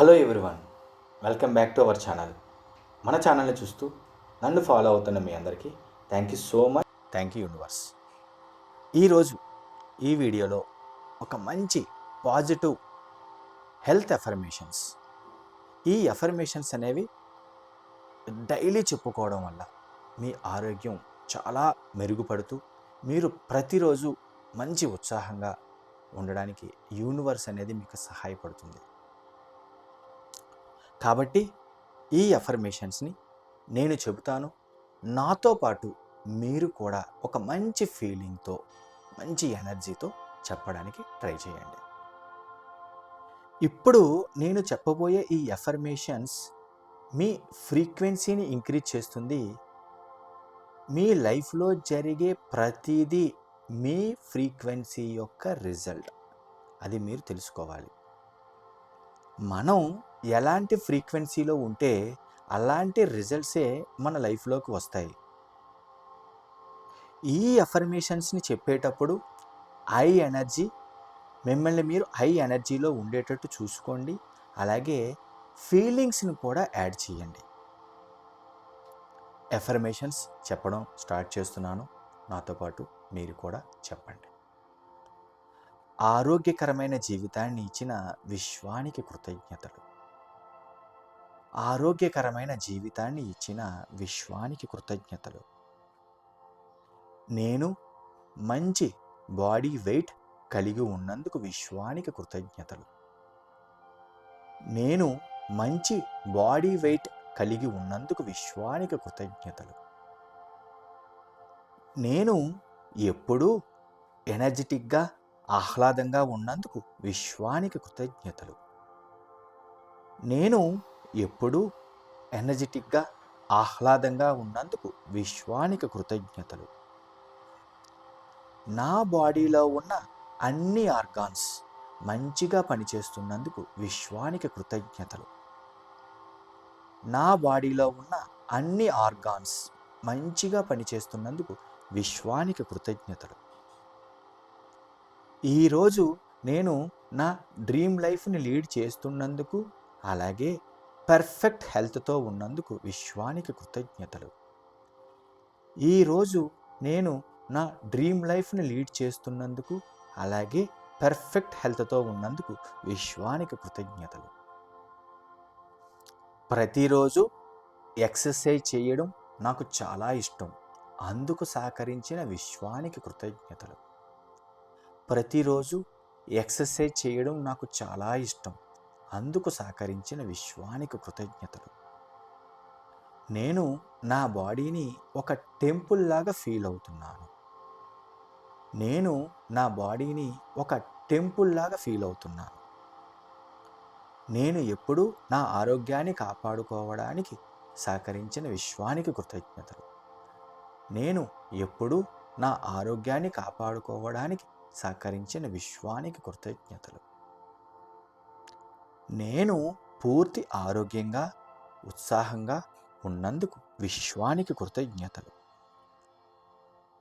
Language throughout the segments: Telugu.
Hello everyone welcome back to our channel మన ఛానల్ని చూస్తూ నన్ను ఫాలో అవుతున్న మీ అందరికీ thank you so much thank you universe ఈరోజు ఈ వీడియోలో ఒక మంచి పాజిటివ్ హెల్త్ ఎఫర్మేషన్స్ ఈ ఎఫర్మేషన్స్ అనేవి డైలీ చెప్పుకోవడం వల్ల మీ ఆరోగ్యం చాలా మెరుగుపడుతూ మీరు ప్రతిరోజు మంచి ఉత్సాహంగా ఉండడానికి యూనివర్స్ అనేది మీకు సహాయపడుతుంది. కాబట్టి ఈ అఫర్మేషన్స్ని నేను చెబుతాను. నాతో పాటు మీరు కూడా ఒక మంచి ఫీలింగ్తో మంచి ఎనర్జీతో చెప్పడానికి ట్రై చేయండి. ఇప్పుడు నేను చెప్పబోయే ఈ ఎఫర్మేషన్స్ మీ ఫ్రీక్వెన్సీని ఇంక్రీజ్ చేస్తుంది. మీ లైఫ్లో జరిగే ప్రతిదీ మీ ఫ్రీక్వెన్సీ యొక్క రిజల్ట్ అది మీరు తెలుసుకోవాలి. మనం ఎలాంటి ఫ్రీక్వెన్సీలో ఉంటే అలాంటి రిజల్ట్సే మన లైఫ్లోకి వస్తాయి. ఈ అఫర్మేషన్స్ని చెప్పేటప్పుడు హై ఎనర్జీ మిమ్మల్ని మీరు హై ఎనర్జీలో ఉండేటట్టు చూసుకోండి. అలాగే ఫీలింగ్స్ని కూడా యాడ్ చేయండి. ఎఫర్మేషన్స్ చెప్పడం స్టార్ట్ చేస్తున్నాను. నాతో పాటు మీరు కూడా చెప్పండి. ఆరోగ్యకరమైన జీవితాన్ని ఇచ్చిన విశ్వానికి కృతజ్ఞతలు. ఆరోగ్యకరమైన జీవితాన్ని ఇచ్చిన విశ్వానికి కృతజ్ఞతలు. నేను మంచి బాడీ వెయిట్ కలిగి ఉన్నందుకు విశ్వానికి కృతజ్ఞతలు. నేను మంచి బాడీ వెయిట్ కలిగి ఉన్నందుకు విశ్వానికి కృతజ్ఞతలు. నేను ఎప్పుడూ ఎనర్జెటిక్గా ఆహ్లాదంగా ఉన్నందుకు విశ్వానికి కృతజ్ఞతలు. నేను ఎప్పుడూ ఎనర్జెటిక్గా ఆహ్లాదంగా ఉన్నందుకు విశ్వానికి కృతజ్ఞతలు. నా బాడీలో ఉన్న అన్ని ఆర్గాన్స్ మంచిగా పనిచేస్తున్నందుకు విశ్వానికి కృతజ్ఞతలు. నా బాడీలో ఉన్న అన్ని ఆర్గాన్స్ మంచిగా పనిచేస్తున్నందుకు విశ్వానికి కృతజ్ఞతలు. ఈరోజు నేను నా డ్రీమ్ లైఫ్ని లీడ్ చేస్తున్నందుకు అలాగే పర్ఫెక్ట్ హెల్త్తో ఉన్నందుకు విశ్వానికి కృతజ్ఞతలు. ఈరోజు నేను నా డ్రీమ్ లైఫ్ని లీడ్ చేస్తున్నందుకు అలాగే పర్ఫెక్ట్ హెల్త్తో ఉన్నందుకు విశ్వానికి కృతజ్ఞతలు. ప్రతిరోజు ఎక్సర్సైజ్ చేయడం నాకు చాలా ఇష్టం. అందుకు సహకరించిన విశ్వానికి కృతజ్ఞతలు. ప్రతిరోజు ఎక్సర్సైజ్ చేయడం నాకు చాలా ఇష్టం. అందుకు సహకరించిన విశ్వానికి కృతజ్ఞతలు. నేను నా బాడీని ఒక టెంపుల్ లాగా ఫీల్ అవుతున్నాను. నేను నా బాడీని ఒక టెంపుల్ లాగా ఫీల్ అవుతున్నాను. నేను ఎప్పుడూ నా ఆరోగ్యాన్ని కాపాడుకోవడానికి సహకరించిన విశ్వానికి కృతజ్ఞతలు. నేను ఎప్పుడూ నా ఆరోగ్యాన్ని కాపాడుకోవడానికి సహకరించిన విశ్వానికి కృతజ్ఞతలు. నేను పూర్తి ఆరోగ్యంగా ఉత్సాహంగా ఉన్నందుకు విశ్వానికి కృతజ్ఞతలు.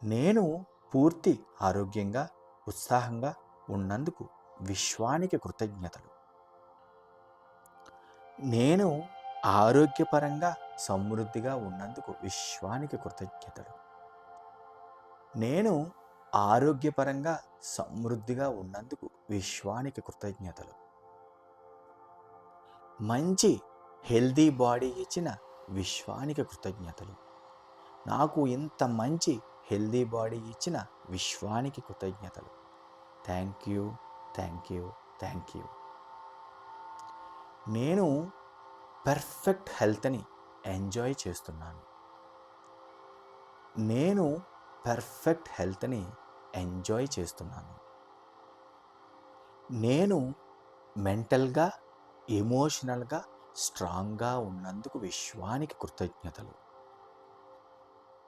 నేను పూర్తి ఆరోగ్యంగా ఉత్సాహంగా ఉన్నందుకు విశ్వానికి కృతజ్ఞతలు. నేను ఆరోగ్యపరంగా సమృద్ధిగా ఉన్నందుకు విశ్వానికి కృతజ్ఞతలు. నేను ఆరోగ్యపరంగా సమృద్ధిగా ఉన్నందుకు విశ్వానికి కృతజ్ఞతలు. మంచి హెల్దీ బాడీ ఇచ్చిన విశ్వానికి కృతజ్ఞతలు. నాకు ఇంత మంచి హెల్దీ బాడీ ఇచ్చిన విశ్వానికి కృతజ్ఞతలు. Thank you thank you thank you. నేను పర్ఫెక్ట్ హెల్త్ని ఎంజాయ్ చేస్తున్నాను. నేను పర్ఫెక్ట్ హెల్త్ని ఎంజాయ్ చేస్తున్నాను. నేను మెంటల్గా ఎమోషనల్గా స్ట్రాంగ్గా ఉన్నందుకు విశ్వానికి కృతజ్ఞతలు.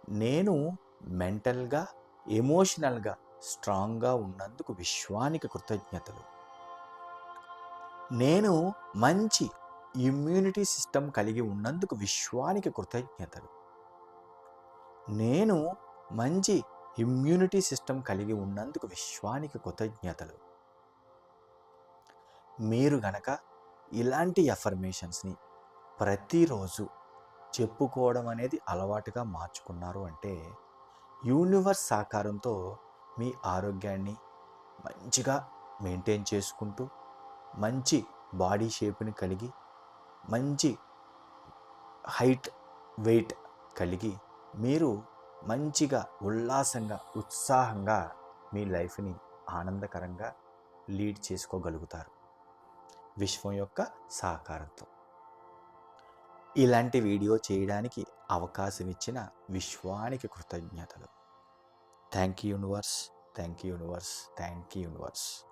నేను మెంటల్గా ఎమోషనల్గా స్ట్రాంగ్గా ఉన్నందుకు విశ్వానికి కృతజ్ఞతలు. నేను మంచి ఇమ్యూనిటీ సిస్టమ్ కలిగి ఉన్నందుకు విశ్వానికి కృతజ్ఞతలు. నేను మంచి ఇమ్యూనిటీ సిస్టమ్ కలిగి ఉన్నందుకు విశ్వానికి కృతజ్ఞతలు. మీరు గనక ఇలాంటి ఎఫర్మేషన్స్ని ప్రతిరోజు చెప్పుకోవడం అనేది అలవాటుగా మార్చుకున్నారు అంటే యూనివర్స్ సహకారంతో మీ ఆరోగ్యాన్ని మంచిగా మెయింటైన్ చేసుకుంటూ మంచి బాడీ షేప్ని కలిగి మంచి హైట్ వెయిట్ కలిగి మీరు మంచిగా ఉల్లాసంగా ఉత్సాహంగా మీ లైఫ్ని ఆనందకరంగా లీడ్ చేసుకోగలుగుతారు. విశ్వం యొక్క సహకారంతో ఇలాంటి వీడియో చేయడానికి అవకాశం ఇచ్చిన విశ్వానికి కృతజ్ఞతలు. Thank you universe thank you universe thank you universe.